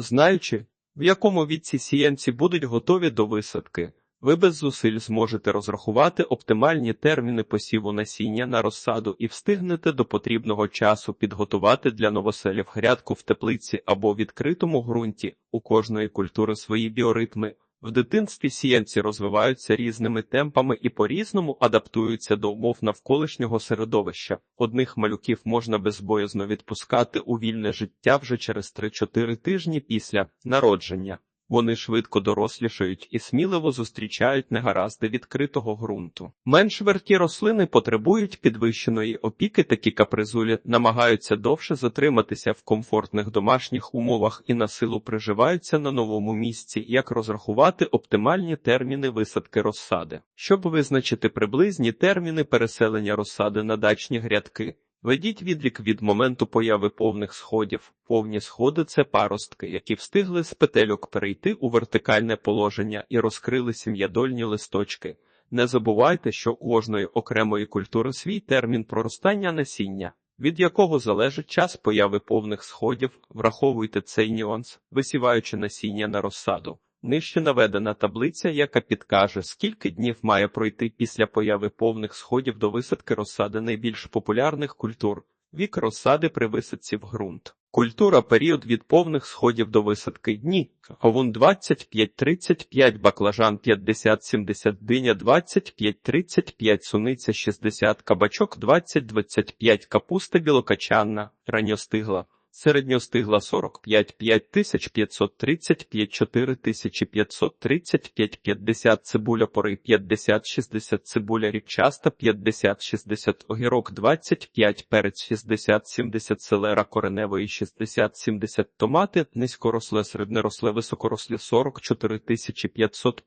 Знаючи, в якому віці сіянці будуть готові до висадки, ви без зусиль зможете розрахувати оптимальні терміни посіву насіння на розсаду і встигнете до потрібного часу підготувати для новоселів грядку в теплиці або відкритому ґрунті. У кожної культури свої біоритми. В дитинстві сіянці розвиваються різними темпами і по-різному адаптуються до умов навколишнього середовища. Одних малюків можна безбоязно відпускати у вільне життя вже через 3-4 тижні після народження. Вони швидко дорослішають і сміливо зустрічають негаразди відкритого ґрунту. Менш верті рослини потребують підвищеної опіки, такі капризулі намагаються довше затриматися в комфортних домашніх умовах і на силу приживаються на новому місці, як розрахувати оптимальні терміни висадки розсади. Щоб визначити приблизні терміни переселення розсади на дачні грядки. Ведіть відлік від моменту появи повних сходів. Повні сходи це паростки, які встигли з петельок перейти у вертикальне положення і розкрили сім'ядольні листочки. Не забувайте, що у кожної окремої культури свій термін проростання насіння, від якого залежить час появи повних сходів. Враховуйте цей нюанс, висіваючи насіння на розсаду. Нижче наведена таблиця, яка підкаже, скільки днів має пройти після появи повних сходів до висадки розсади найбільш популярних культур. Вік розсади при висадці в ґрунт. Культура період від повних сходів до висадки дні. Кавун 25-35, баклажан 50-70, диня 25-35, суниця 60, кабачок 20-25, капуста білокачанна, ранньостигла. Середньостигла 45 5535 4535 50 цибуля пори 50 60 цибуля ріпчаста 50 60 огірок 25 перець 60 70 селера кореневої 60 70 томати низькоросле середнеросле високоросле 44 550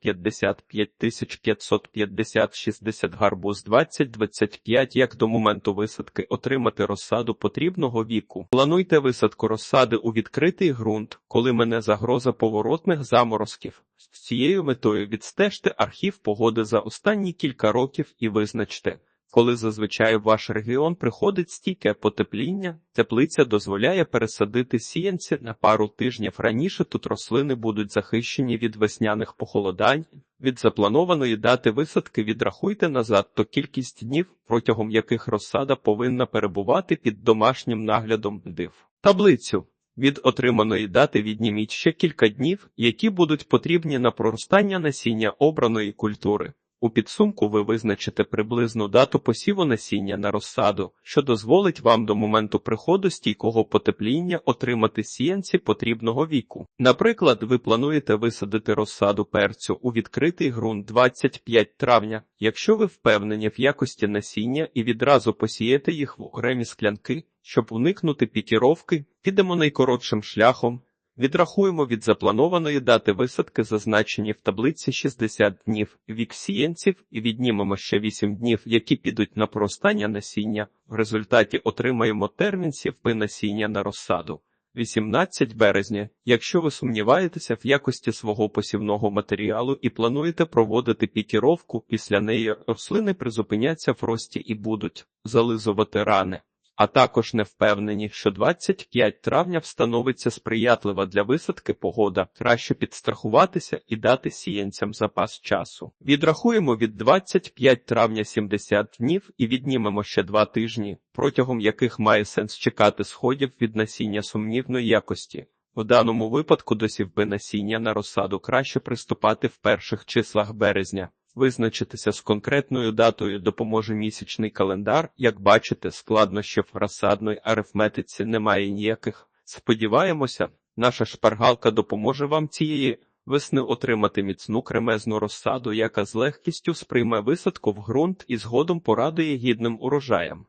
5550 60 гарбуз 20 25 як до моменту висадки отримати розсаду потрібного віку. Плануйте висадку розсади у відкритий ґрунт, коли мене загроза поворотних заморозків. З цією метою відстежте архів погоди за останні кілька років і визначте, коли зазвичай в ваш регіон приходить стійке потепління, теплиця дозволяє пересадити сіянці на пару тижнів раніше тут рослини будуть захищені від весняних похолодань. Від запланованої дати висадки відрахуйте назад то кількість днів, протягом яких розсада повинна перебувати під домашнім наглядом див. Таблицю від отриманої дати відніміть ще кілька днів, які будуть потрібні на проростання насіння обраної культури. У підсумку ви визначите приблизну дату посіву насіння на розсаду, що дозволить вам до моменту приходу стійкого потепління отримати сіянці потрібного віку. Наприклад, ви плануєте висадити розсаду перцю у відкритий ґрунт 25 травня, якщо ви впевнені в якості насіння і відразу посієте їх в окремі склянки, щоб уникнути пікіровки, підемо найкоротшим шляхом. Відрахуємо від запланованої дати висадки, зазначені в таблиці 60 днів вік сіянців, і віднімемо ще 8 днів, які підуть на проростання насіння. В результаті отримаємо термін сівби насіння на розсаду. 18 березня. Якщо ви сумніваєтеся в якості свого посівного матеріалу і плануєте проводити пікіровку, після неї рослини призупиняться в рості і будуть зализувати рани а також не впевнені, що 25 травня встановиться сприятлива для висадки погода, краще підстрахуватися і дати сіянцям запас часу. Відрахуємо від 25 травня 70 днів і віднімемо ще два тижні, протягом яких має сенс чекати сходів від насіння сумнівної якості. В даному випадку до сівби насіння на розсаду краще приступати в перших числах березня. Визначитися з конкретною датою допоможе місячний календар. Як бачите, складнощів в розсадної арифметиці немає ніяких. Сподіваємося, наша шпаргалка допоможе вам цієї весни отримати міцну кремезну розсаду, яка з легкістю сприйме висадку в ґрунт і згодом порадує гідним урожаям.